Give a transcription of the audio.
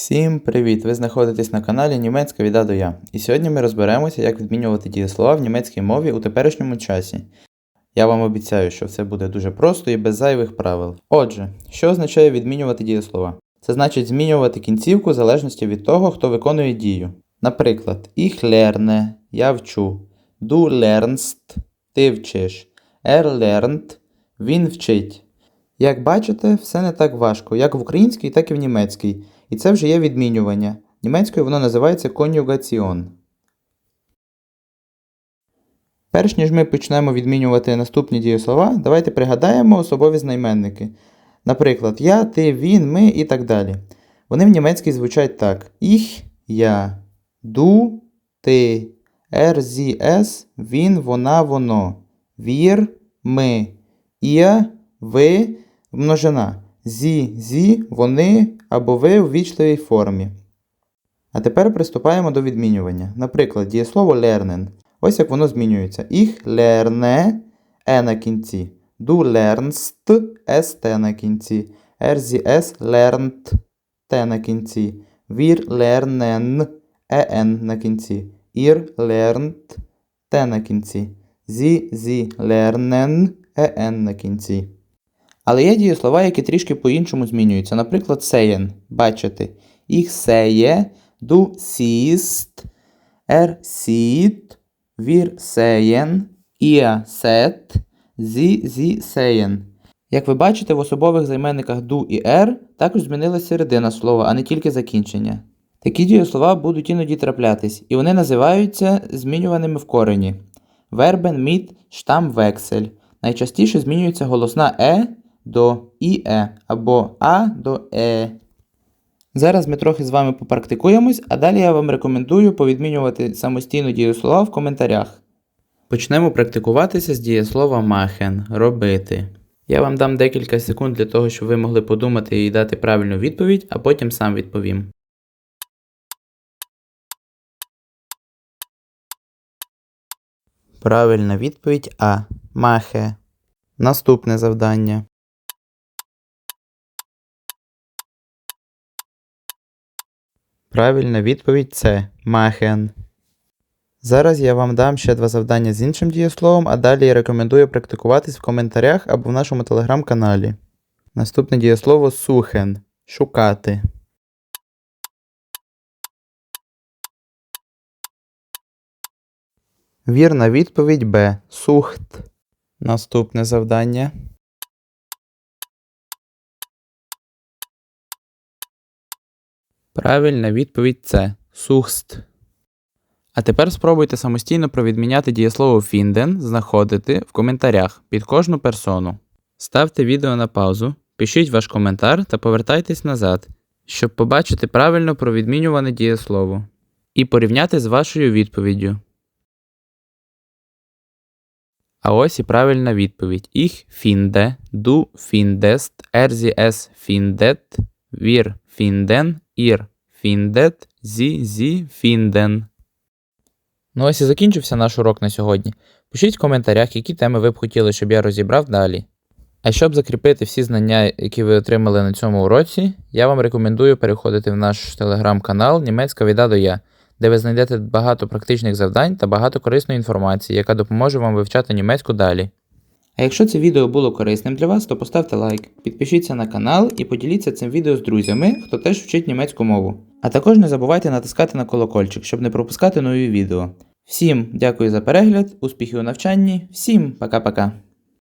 Всім привіт! Ви знаходитесь на каналі Німецька від А до Я. І сьогодні ми розберемося, як відмінювати дієслова в німецькій мові у теперішньому часі. Я вам обіцяю, що все буде дуже просто і без зайвих правил. Отже, що означає відмінювати дієслова? Це значить змінювати кінцівку в залежності від того, хто виконує дію. Наприклад, ich lerne – я вчу, du lernst – ти вчиш, er lernt – він вчить. Як бачите, все не так важко, як в українській, так і в німецькій. І це вже є відмінювання. Німецькою воно називається конюгаціон. Перш ніж ми почнемо відмінювати наступні дієслова, давайте пригадаємо особові знайменники. Наприклад, я, ти, він, ми і так далі. Вони в німецькій звучать так: Ich – я, du – ти, er, sie, es – він, вона, воно, wir – ми, ihr – ви, множина, зі, зі, вони або ви в вічливій формі. А тепер приступаємо до відмінювання. Наприклад, дієслово lernen. Ось як воно змінюється. Ich lerne е на кінці. Du lernst st на кінці. Sie, es lernt т на кінці. Wir lernen en на кінці. Ihr lernt т на кінці. Sie, sie lernen en на кінці. Але є дієслова, які трішки по-іншому змінюються. Наприклад, sehen – бачити. Ich sehe, du siehst, er sieht, wir sehen, ihr seht, sie, sie sehen. Як ви бачите, в особових займенниках do і er також змінилася середина слова, а не тільки закінчення. Такі дієслова будуть іноді траплятись, і вони називаються змінюваними в корені. Verben mit Stammwechsel. Найчастіше змінюється голосна е до іе або а до е. Зараз ми трохи з вами попрактикуємось, а далі я вам рекомендую повідмінювати самостійно дієслова в коментарях. Почнемо практикуватися з дієслова machen робити. Я вам дам декілька секунд для того, щоб ви могли подумати і дати правильну відповідь, а потім сам відповім. Правильна відповідь А. Махе. Наступне завдання. Правильна відповідь це махен. Зараз я вам дам ще два завдання з іншим дієсловом, а далі я рекомендую практикуватись в коментарях або в нашому телеграм-каналі. Наступне дієслово сухен шукати. Вірна відповідь Б. Сухт. Наступне завдання. Правильна відповідь це сухст. А тепер спробуйте самостійно провідміняти дієслово фінден, знаходити в коментарях під кожну персону. Ставте відео на паузу, пишіть ваш коментар та повертайтесь назад, щоб побачити правильно провідмінюване дієслово і порівняти з вашою відповіддю. А ось і правильна відповідь. Ich finde, du findest, er sie es findet, wir finden, ihr findet, sie sie finden. Ну ось і закінчився наш урок на сьогодні. Пишіть в коментарях, які теми ви б хотіли, щоб я розібрав далі. А щоб закріпити всі знання, які ви отримали на цьому уроці, я вам рекомендую переходити в наш телеграм-канал Німецька від А до Я, де ви знайдете багато практичних завдань та багато корисної інформації, яка допоможе вам вивчати німецьку далі. А якщо це відео було корисним для вас, то поставте лайк, підпишіться на канал і поділіться цим відео з друзями, хто теж вчить німецьку мову. А також не забувайте натискати на колокольчик, щоб не пропускати нові відео. Всім дякую за перегляд, успіхів у навчанні, всім пока-пока!